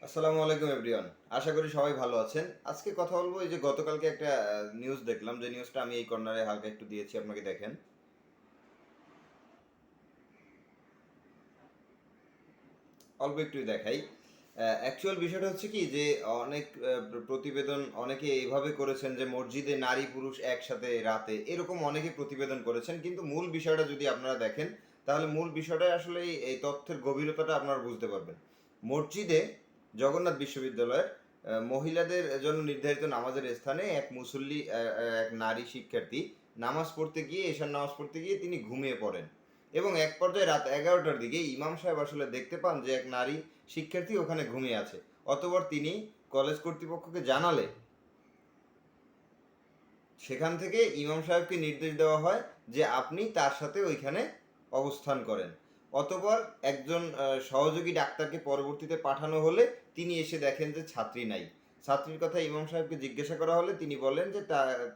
আসসালামু আলাইকুম, এভরিওয়ান। আশা করি সবাই ভালো আছেন। আজকে কথা বলব, এই যে গতকালকে একটা নিউজ দেখলাম, যে নিউজটা আমি এই কর্নারে হালকা একটু দিয়েছি, আপনাকে দেখেন। অল্প একটু দেখাই। অ্যাকচুয়াল বিষয়টা হচ্ছে কি, যে অনেক প্রতিবেদন অনেকে এইভাবে করেছেন, যে মসজিদে নারী পুরুষ একসাথে রাতে, এরকম অনেকে প্রতিবেদন করেছেন, কিন্তু মূল বিষয়টা যদি আপনারা দেখেন, তাহলে মূল বিষয়টা আসলে এই- এই তথ্যের গভীরতাটা আপনারা বুঝতে পারবেন। মসজিদে জগন্নাথ বিশ্ববিদ্যালয়ের মহিলাদের জন্য নির্ধারিত নামাজের স্থানে এক মুসল্লি এক নারী শিক্ষার্থী নামাজ পড়তে গিয়ে এশার নামাজ পড়তে গিয়ে তিনি ঘুমিয়ে পড়েন এবং এক পর্যায়ে রাত এগারোটার দিকে ইমাম সাহেব আসলে দেখতে পান যে এক নারী শিক্ষার্থী ওখানে ঘুমিয়ে আছে। অতঃপর তিনি কলেজ কর্তৃপক্ষকে জানালে, সেখান থেকে ইমাম সাহেবকে নির্দেশ দেওয়া হয় যে আপনি তার সাথে ওইখানে অবস্থান করেন। অতঃপর একজন সহযোগী ডাক্তারকে পরবর্তীতে পাঠানো হলে তিনি এসে দেখেন যে ছাত্রী নাই। ছাত্রীর কথা ইমাম সাহেবকে জিজ্ঞাসা করা হলে তিনি বলেন যে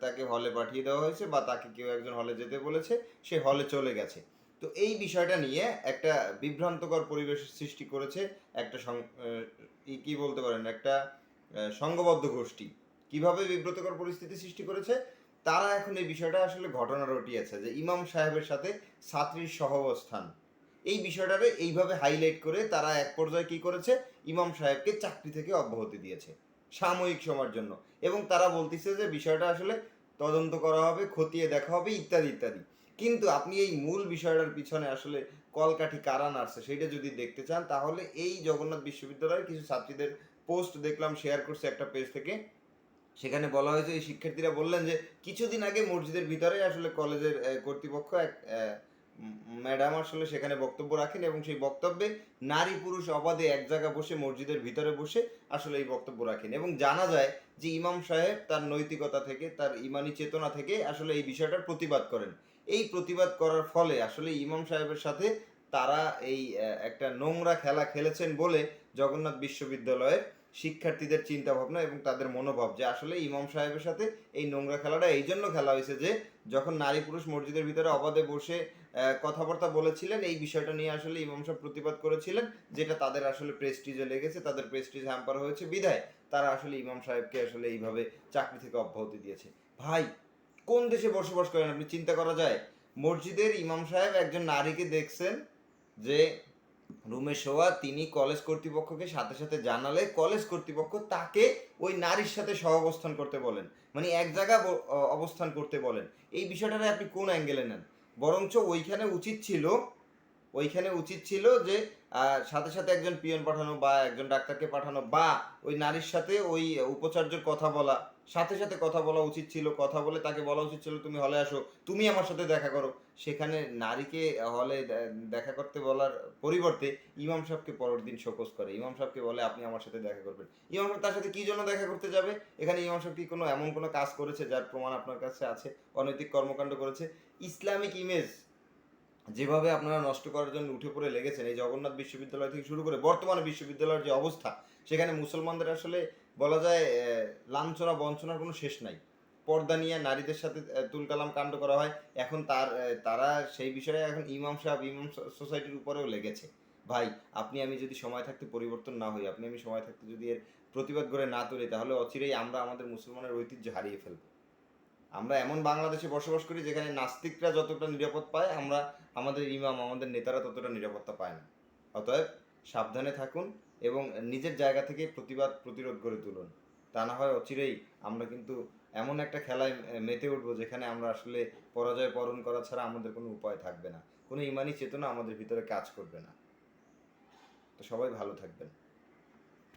তাকে হলে পাঠিয়ে দেওয়া হয়েছে বা তাকে কেউ একজন হলে যেতে বলেছে, সে হলে চলে গেছে। তো এই বিষয়টা নিয়ে একটা বিভ্রান্তকর পরিবেশ সৃষ্টি করেছে একটা কি বলতে পারেন, একটা সংঘবদ্ধ গোষ্ঠী। কীভাবে বিব্রতকর পরিস্থিতি সৃষ্টি করেছে? তারা এখন এই বিষয়টা আসলে ঘটনা রটিয়েছে যে ইমাম সাহেবের সাথে ছাত্রীর সহাবস্থান। এই বিষয়টারে এইভাবে হাইলাইট করে তারা এক পর্যায়ে কি করেছে? ইমাম সাহেবকে চাকরি থেকে অব্যাহতি দিয়েছে সাময়িক সময়ের জন্য। এবং তারা বলতেছে যে বিষয়টা আসলে তদন্ত করা হবে, খতিয়ে দেখা হবে, ইত্যাদি ইত্যাদি। কিন্তু আপনি এই মূল বিষয়টার পিছনে আসলে কলকাঠি কারা নাড়ছে সেটা যদি দেখতে চান, তাহলে এই জগন্নাথ বিশ্ববিদ্যালয়ের কিছু ছাত্রীদের পোস্ট দেখলাম শেয়ার করছে একটা পেজ থেকে। সেখানে বলা হয়েছে, এই শিক্ষার্থীরা বললেন যে, কিছুদিন আগে মসজিদের ভিতরে আসলে কলেজের কর্তৃপক্ষ এক ম্যাডাম আসলে সেখানে বক্তব্য রাখেন এবং সেই বক্তব্যে নারী পুরুষ অবাধে এক জায়গায় বসে, মসজিদের ভিতরে বসে আসলে এই বক্তব্য রাখেন এবং জানা যায় যে ইমাম সাহেব তার নৈতিকতা থেকে, তার ইমানি চেতনা থেকে আসলে এই বিষয়টার প্রতিবাদ করেন। এই প্রতিবাদ করার ফলে আসলে ইমাম সাহেবের সাথে তারা এই একটা নোংরা খেলা খেলেছেন বলে জগন্নাথ বিশ্ববিদ্যালয়ের শিক্ষার্থীদের চিন্তা ভাবনা এবং তাদের মনোভাব যে আসলে ইমাম সাহেবের সাথে এই নোংরা খেলাটা এই জন্য খেলা হয়েছে যে যখন নারী পুরুষ মসজিদের ভিতরে অবাধে বসে কথাবার্তা বলেছিলেন, এই বিষয়টা নিয়ে আসলে ইমাম সাহেব প্রতিবাদ করেছিলেন যেটা তাদের আসলে প্রেস্টিজে লেগেছে, তাদের প্রেস্টিজ হ্যাম্পার হয়েছে বিধায় তারা আসলে ইমাম সাহেবকে আসলে এইভাবে চাকরি থেকে অব্যাহতি দিয়েছে। ভাই, কোন দেশে বসবাস করেন আপনি? চিন্তা করা যায়, মসজিদের ইমাম সাহেব একজন নারীকে দেখছেন যে রুমে শোয়া, তিনি কলেজ কর্তৃপক্ষকে সাথে সাথে জানালে, কলেজ কর্তৃপক্ষ তাকে ওই নারীর সাথে সহ অবস্থান করতে বলেন। মানে এক জায়গা অবস্থান করতে বলেন। এই বিষয়টারে আপনি কোন অ্যাঙ্গেলে নেন? বরঞ্চ ওইখানে উচিত ছিল, ওইখানে উচিত ছিল যে সাথে সাথে একজন পিয়ন পাঠানো বা একজন ডাক্তারকে পাঠানো বা ওই নারীর সাথে ওই উপচার্যের কথা বলা। সাথে সাথে কথা বলা উচিত ছিল, কথা বলে তাকে বলা উচিত ছিল, তুমি হলে আসো, তুমি আমার সাথে দেখা করো। সেখানে নারীকে হলে দেখা করতে বলার পরিবর্তে ইমাম সাহেবকে পরের দিন শোকস করে। ইমাম সাহেবকে বলে, আপনি আমার সাথে দেখা করবেন। ইমাম সাহেব তার সাথে কি জন্য দেখা করতে যাবে? এখানে ইমাম সাহেব কি কোনো, এমন কোনো কাজ করেছে যার প্রমাণ আপনার কাছে আছে? অনৈতিক কর্মকাণ্ড করেছে? ইসলামিক ইমেজ যেভাবে আপনারা নষ্ট করার জন্য উঠে পড়ে লেগেছেন, এই জগন্নাথ বিশ্ববিদ্যালয় থেকে শুরু করে বর্তমানে বিশ্ববিদ্যালয়ের যে অবস্থা, সেখানে মুসলমানদের আসলে বলা যায় লাঞ্ছনা বঞ্চনার কোনো শেষ নাই। পর্দা নিয়ে নারীদের সাথে তুলকালাম কাণ্ড করা হয়। এখন তার তারা সেই বিষয়ে এখন ইমাম সাহেব, ইমাম সোসাইটির উপরেও লেগেছে। ভাই, আপনি আমি যদি সময় থাকতে পরিবর্তন না হই, আপনি আমি সময় থাকতে যদি এর প্রতিবাদ করে না তুলি, তাহলে অচিরেই আমরা আমাদের মুসলমানের ঐতিহ্য হারিয়ে ফেলব। আমরা এমন বাংলাদেশে বসবাস করি যেখানে নাস্তিকরা যতটা নিরাপদ পায়, আমরা আমাদের ইমাম, আমাদের নেতারা ততটা নিরাপত্তা পায় না। অতএব সাবধানে থাকুন এবং নিজের জায়গা থেকে প্রতিবাদ, প্রতিরোধ করে তুলুন। তা না হয় অচিরেই আমরা কিন্তু এমন একটা খেলায় মেতে উঠবো যেখানে আমরা আসলে পরাজয় বরণ করা ছাড়া আমাদের কোনো উপায় থাকবে না। কোনো ইমানি চেতনা আমাদের ভিতরে কাজ করবে না। তো সবাই ভালো থাকবেন।